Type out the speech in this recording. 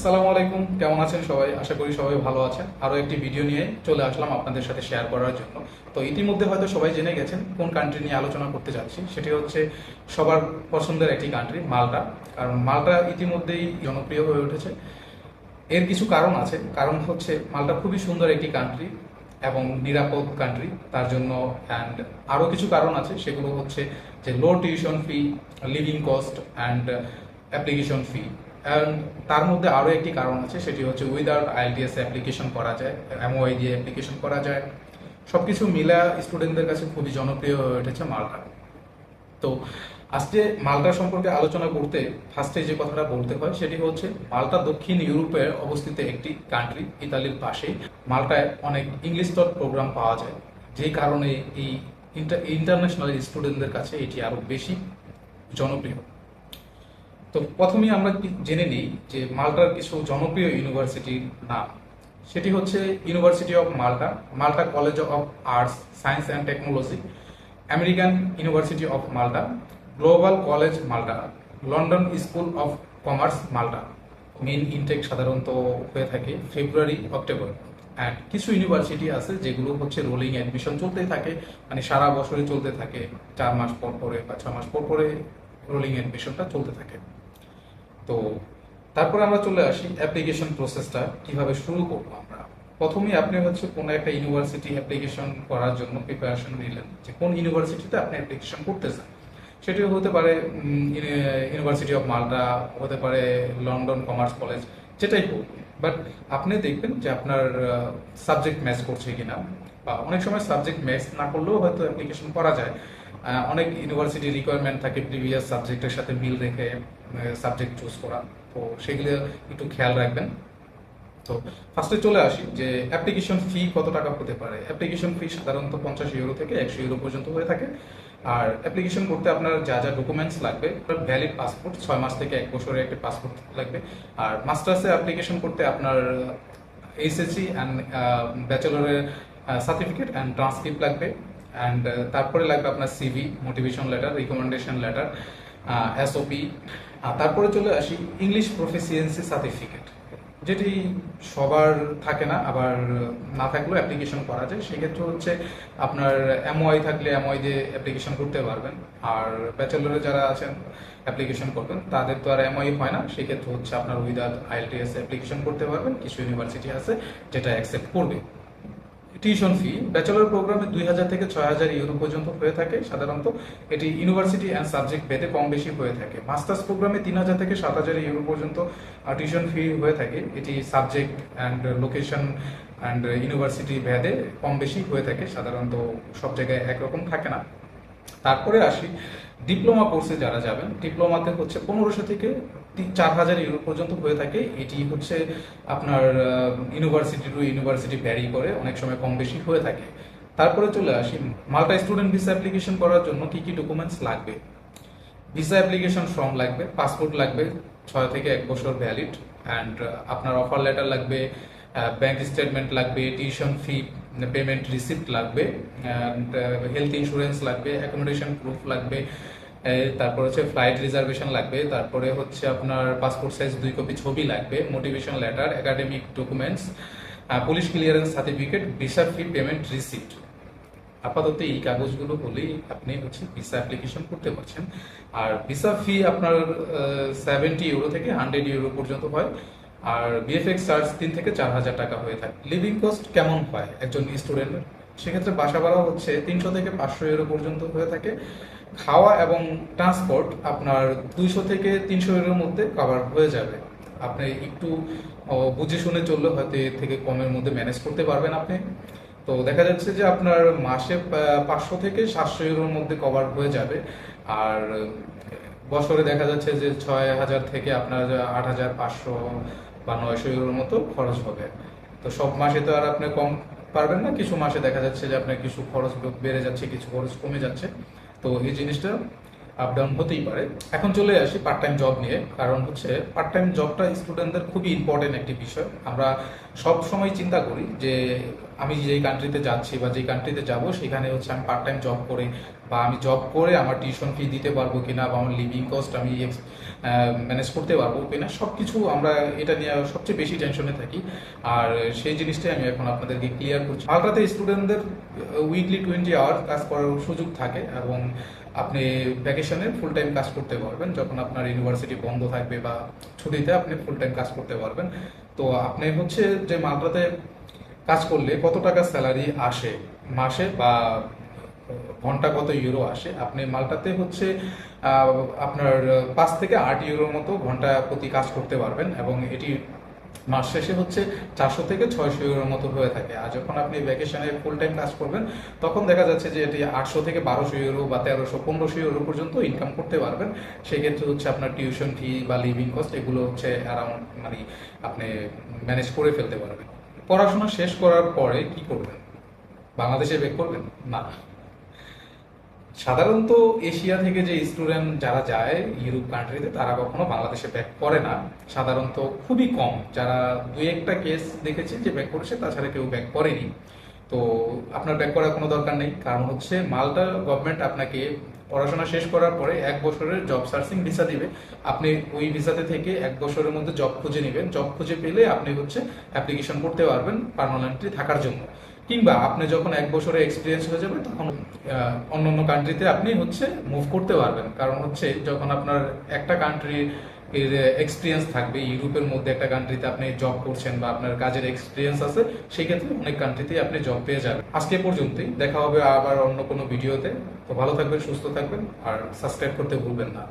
আসসালামু আলাইকুম, কেমন আছেন সবাই? আশা করি সবাই ভালো আছেন। আরও একটি ভিডিও নিয়ে চলে আসলাম আপনাদের সাথে শেয়ার করার জন্য। তো ইতিমধ্যে হয়তো সবাই জেনে গেছেন কোন কান্ট্রি নিয়ে আলোচনা করতে যাচ্ছি। সেটি হচ্ছে সবার পছন্দের একটি কান্ট্রি মালটা। কারণ মালটা ইতিমধ্যেই জনপ্রিয় হয়ে উঠেছে। এর কিছু কারণ আছে। কারণ হচ্ছে মালটা খুবই সুন্দর একটি কান্ট্রি এবং নিরাপদ কান্ট্রি তার জন্য অ্যান্ড আরও কিছু কারণ আছে। সেগুলো হচ্ছে যে low tuition fee living cost and application fee তার মধ্যে আরও একটি কারণ আছে, সেটি হচ্ছে উইদাউট আইএলটিএস অ্যাপ্লিকেশন করা যায় এমওআই দিয়ে অ্যাপ্লিকেশন করা যায়। সব কিছু মিলা স্টুডেন্টদের কাছে খুবই জনপ্রিয় হয়ে উঠেছে মাল্টা। তো আজকে মাল্টা সম্পর্কে আলোচনা করতে ফার্স্টে যে কথাটা বলতে হয়, সেটি হচ্ছে মাল্টা দক্ষিণ ইউরোপে অবস্থিত একটি কান্ট্রি ইতালির পাশে মাল্টায় অনেক ইংলিশ তট প্রোগ্রাম পাওয়া যায়। যে কারণে এই ইন্টারন্যাশনাল স্টুডেন্টদের কাছে এটি আরও বেশি জনপ্রিয়। তো প্রথমেই আমরা জেনে নিই যে মাল্টার কিছু জনপ্রিয় ইউনিভার্সিটির নাম। সেটি হচ্ছে university of Malta Malta college of arts science and technology American university of Malta global college Malta London school of commerce Malta main intake সাধারণত হয়ে থাকে ফেব্রুয়ারি অক্টোবর অ্যান্ড কিছু ইউনিভার্সিটি আছে যেগুলো হচ্ছে রোলিং অ্যাডমিশন চলতেই থাকে মানে সারা বছরই চলতে থাকে। চার মাস পর পরে বা ছ মাস পর পরে রোলিং অ্যাডমিশনটা চলতে থাকে। তো তারপরে আমরা চলে আসি অ্যাপ্লিকেশন প্রসেসটা কীভাবে শুরু করব আমরা। প্রথমেই আপনি হচ্ছে কোনো একটা ইউনিভার্সিটি অ্যাপ্লিকেশন করার জন্য প্রিপারেশন নিলেন যে কোন ইউনিভার্সিটিতে আপনি অ্যাপ্লিকেশন করতে চান। সেটি হতে পারে ইউনিভার্সিটি অফ মালদা হতে পারে লন্ডন কমার্স কলেজ যেটাই হোক। বাট আপনি দেখবেন যে আপনার সাবজেক্ট ম্যাচ করছে কিনা। বা অনেক সময় সাবজেক্ট ম্যাচ না করলেও হয়তো অ্যাপ্লিকেশন করা যায়। অনেক ইউনিভার্সিটি রিকোয়ারমেন্ট থাকে প্রিভিয়াস সাবজেক্টের সাথে মিল রেখে সাবজেক্ট চুজ করা। তো সেগুলো একটু খেয়াল রাখবেন। তো ফার্স্টে চলে আসি যে অ্যাপ্লিকেশন ফি কত টাকা হতে পারে? অ্যাপ্লিকেশন ফি সাধারণত পঞ্চাশ ইউরো থেকে একশো ইউরো পর্যন্ত হয়ে থাকে। আর অ্যাপ্লিকেশন করতে আপনার যা যা ডকুমেন্টস লাগবে ভ্যালিড পাসপোর্ট ছয় মাস থেকে এক বছরের একটা পাসপোর্ট লাগবে। আর মাস্টার্সে অ্যাপ্লিকেশন করতে আপনার এইচএসসি অ্যান্ড ব্যাচেলরের সার্টিফিকেট অ্যান্ড ট্রান্সক্রিপ্ট লাগবে। অ্যান্ড তারপরে লাগবে আপনার CV motivation letter recommendation letter SOP তারপরে চলে আসি ইংলিশ প্রফেসিয়েন্সি সার্টিফিকেট যেটি সবার থাকে না, আবার না থাকলেও অ্যাপ্লিকেশন করা যায়। সেক্ষেত্রে হচ্ছে আপনার এমওআই থাকলে এমওআই দিয়ে অ্যাপ্লিকেশন করতে পারবেন। আর ব্যাচেলরে যারা আছেন অ্যাপ্লিকেশন করবেন, তাদের তো আর এমওআই হয় না। সেক্ষেত্রে হচ্ছে আপনার উইদাউট আইএলটিএস অ্যাপ্লিকেশন করতে পারবেন। কিছু ইউনিভার্সিটি আছে যেটা অ্যাকসেপ্ট করবে। Tuition fee. ব্যাচেলর প্রোগ্রামে দুই হাজার থেকে ছয় হাজার ইউরো পর্যন্ত হয়ে থাকে। সাধারণত এটি ইউনিভার্সিটি অ্যান্ড সাবজেক্ট ভেদে কম বেশি হয়ে থাকে। মাস্টার্স প্রোগ্রামে তিন হাজার থেকে সাত হাজার ইউরো পর্যন্ত টিউশন ফি হয়ে থাকে। এটি subject and location and university ভেদে কম বেশি হয়ে থাকে। সাধারণত সব জায়গায় একরকম থাকে না। তারপরে আসি ডিপ্লোমা কোর্সে যারা যাবেন। ডিপ্লোমাতে হচ্ছে পনেরোশো থেকে তি- চার হাজার ইউরো পর্যন্ত হয়ে থাকে। এটি হচ্ছে আপনার ইউনিভার্সিটি টু ইউনিভার্সিটি ভ্যারি করে, অনেক সময় কম বেশি হয়ে থাকে। তারপরে চলে আসি মাল্টা স্টুডেন্ট ভিসা অ্যাপ্লিকেশন করার জন্য কি কি ডকুমেন্টস লাগবে? ভিসা অ্যাপ্লিকেশন ফর্ম লাগবে পাসপোর্ট লাগবে, ছয় থেকে এক বছর ভ্যালিড অ্যান্ড আপনার অফার লেটার লাগবে ব্যাংক স্টেটমেন্ট লাগবে টিউশন ফি পেমেন্ট রিসিপ্ট লাগবে হেলথ ইন্স্যুরেন্স লাগবে অ্যাকোমোডেশন প্রুফ লাগবে তারপর হচ্ছে ফ্লাইট রিজার্ভেশন লাগবে, তারপরে হচ্ছে আপনার পাসপোর্ট সাইজ দুই কপি ছবি লাগবে motivation letter academic documents police clearance certificate visa fee payment receipt আপাতত এই কাগজগুলো হলেই আপনি হচ্ছে ভিসা অ্যাপ্লিকেশন করতে পারছেন। আর ভিসা ফি আপনার সেভেন্টি ইউরো থেকে হান্ড্রেড ইউরো পর্যন্ত হয়। আর বিএফএক্স চার্জ তিন থেকে চার হাজার টাকা হয়ে থাকে। লিভিং কস্ট কেমন হয় একজন স্টুডেন্টের সেক্ষেত্রে বাসা ভাড়া হচ্ছে তিনশো থেকে পাঁচশো ইউরো পর্যন্ত হয়ে থাকে। খাওয়া এবং ট্রান্সপোর্ট আপনার দুইশো থেকে তিনশো ইউরোর মধ্যে কভার হয়ে যাবে। আপনি একটু বুঝে শুনে চললে হয়তো এর থেকে কমের মধ্যে ম্যানেজ করতে পারবেন আপনি। তো দেখা যাচ্ছে যে আপনার মাসে পাঁচশো থেকে সাতশো ইউরোর মধ্যে কভার হয়ে যাবে। আর, বছরে দেখা যাচ্ছে যে ছয় হাজার থেকে আপনার আট হাজার পাঁচশো বা নয়শো ইউরোর মতো খরচ হবে। তো সব মাসে তো আর আপনি কম পারবেন না। কিছু মাসে দেখা যাচ্ছে যে আপনার কিছু খরচ বেড়ে যাচ্ছে, কিছু খরচ কমে যাচ্ছে। তো এই জিনিসটা আপ ডাউন হতেই পারে। এখন চলে আসি পার্ট টাইম জব নিয়ে, কারণ হচ্ছে পার্ট টাইম জবটা স্টুডেন্টদের খুবই ইম্পর্টেন্ট একটি বিষয়। আমরা সব সময় চিন্তা করি যে আমি যেই কান্ট্রিতে যাচ্ছি বা যেই কান্ট্রিতে যাব, সেখানে হচ্ছে আমি পার্ট টাইম জব করে বা আমি জব করে আমার টিউশন ফি দিতে পারব কিনা বা আমার লিভিং কস্ট আমি ম্যানেজ করতে পারব কিনা সব কিছু আমরা এটা নিয়ে সবচেয়ে বেশি টেনশনে থাকি। আর সেই জিনিসটাই আমি এখন আপনাদেরকে ক্লিয়ার করছি। মালটাতে স্টুডেন্টদের উইকলি টোয়েন্টি আওয়ার কাজ করার সুযোগ থাকে এবং আপনি ভ্যাকেশনে ফুল টাইম কাজ করতে পারবেন। যখন আপনার ইউনিভার্সিটি বন্ধ থাকবে বা ছুটিতে আপনি ফুল টাইম কাজ করতে পারবেন। তো আপনি হচ্ছে যে মালটাতে কাজ করলে কত টাকা স্যালারি আসে মাসে বা ঘণ্টা কত ইউরো আসে, আপনি মালটাতে হচ্ছে আপনার পাঁচ থেকে আট ইউরোর মতো ঘণ্টা প্রতি কাজ করতে পারবেন এবং এটি মাস শেষে হচ্ছে চারশো থেকে ছয়শো ইউরোর মতো হয়ে থাকে। আর যখন আপনি ভ্যাকেশনে ফুল টাইম কাজ করবেন, তখন দেখা যাচ্ছে যে এটি আটশো থেকে বারোশো ইউরো বা তেরোশো, পনেরোশো ইউরো পর্যন্ত ইনকাম করতে পারবেন। সেক্ষেত্রে হচ্ছে আপনার টিউশন ফি বা লিভিং কস্ট এগুলো হচ্ছে অ্যারাউন্ড মানে আপনি ম্যানেজ করে ফেলতে পারবেন। পড়াশোনা শেষ করার পরে কি করবেন? বাংলাদেশে বেক করবেন? না। সাধারণত এশিয়া থেকে যে স্টুডেন্ট যারা যায় ইউরোপ কান্ট্রিতে তারা কখনো বাংলাদেশে ব্যাক করে না। সাধারণত খুবই কম। যারা দুই একটা কেস দেখেছি যে ব্যাক করেছে, তাছাড়া কেউ ব্যাক করেনি। তো আপনার ব্যাক করার কোনো দরকার নেই। কারণ হচ্ছে মালটা গভর্নমেন্ট আপনাকে পড়াশোনা শেষ করার পরে এক বছরের জব সার্চিং ভিসা দিবে। আপনি ওই ভিসাতে থেকে এক বছরের মধ্যে জব খুঁজে নেবেন। জব খুঁজে পেলে আপনি হচ্ছে অ্যাপ্লিকেশন করতে পারবেন পার্মানেন্টলি থাকার জন্য। কিংবা আপনি যখন এক বছরে এক্সপিরিয়েন্স হয়ে যাবে, তখন অন্য অন্য কান্ট্রিতে আপনি হচ্ছে মুভ করতে পারবেন। কারণ হচ্ছে যখন আপনার একটা কান্ট্রি এর এক্সপিরিয়েন্স থাকবে, ইউরোপের মধ্যে একটা কান্ট্রিতে আপনি জব করছেন বা আপনার কাজের এক্সপিরিয়েন্স আছে, সেই ক্ষেত্রে অনেক কান্ট্রিতেই আপনি জব পেয়ে যাবেন। আজকে পর্যন্তই। দেখা হবে আবার অন্য কোনো ভিডিওতে তো ভালো থাকবেন, সুস্থ থাকবেন, আর সাবস্ক্রাইব করতে ভুলবেন না।